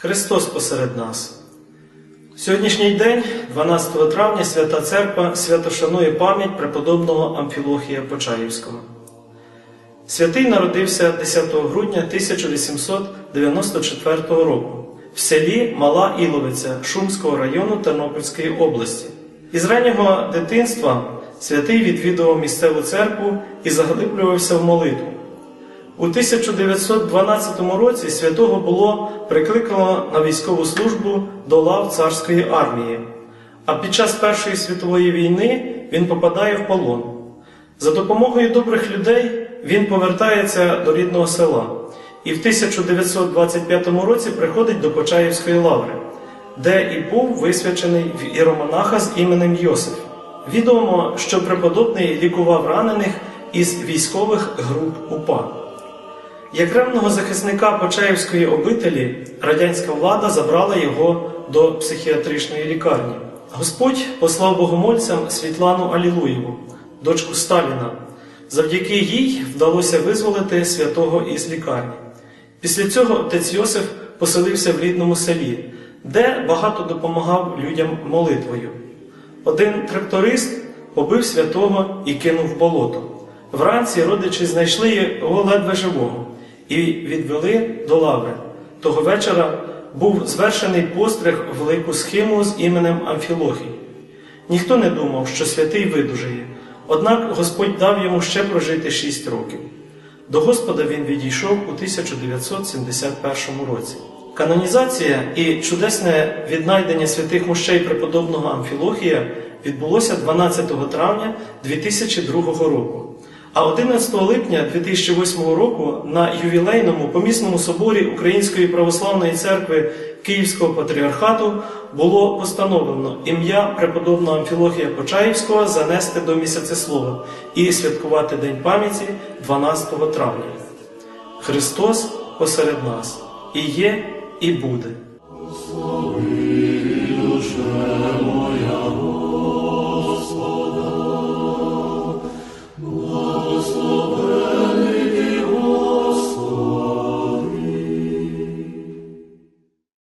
Христос посеред нас. Сьогоднішній день, 12 травня, Свята Церква свято шанує пам'ять преподобного Амфілохія Почаївського. Святий народився 10 грудня 1894 року в селі Мала Іловиця Шумського району Тернопільської області. Із раннього дитинства святий відвідував місцеву церкву і заглиблювався в молитву. У 1912 році святого було прикликано на військову службу до лав царської армії, а під час Першої світової війни він попадає в полон. За допомогою добрих людей він повертається до рідного села і в 1925 році приходить до Почаївської лаври, де і був висвячений в іеромонаха з іменем Йосиф. Відомо, що преподобний лікував ранених із військових груп УПА. Як ревного захисника Почаївської обителі, радянська влада забрала його до психіатричної лікарні. Господь послав богомольцям Світлану Алілуєву, дочку Сталіна. Завдяки їй вдалося визволити святого із лікарні. Після цього отець Йосиф поселився в рідному селі, де багато допомагав людям молитвою. Один тракторист побив святого і кинув в болото. Вранці родичі знайшли його ледве живого і відвели до лаври. Того вечора був звершений постриг велику схему з іменем Амфілохій. Ніхто не думав, що святий видужає, однак Господь дав йому ще прожити шість років. До Господа він відійшов у 1971 році. Канонізація і чудесне віднайдення святих мощей преподобного Амфілохія відбулося 12 травня 2002 року. А 11 липня 2008 року на ювілейному помісному соборі Української православної церкви Київського патріархату було постановлено ім'я преподобного Амфілохія Почаївського занести до місяця Слова і святкувати День пам'яті 12 травня. Христос посеред нас і є, і буде. Слави душе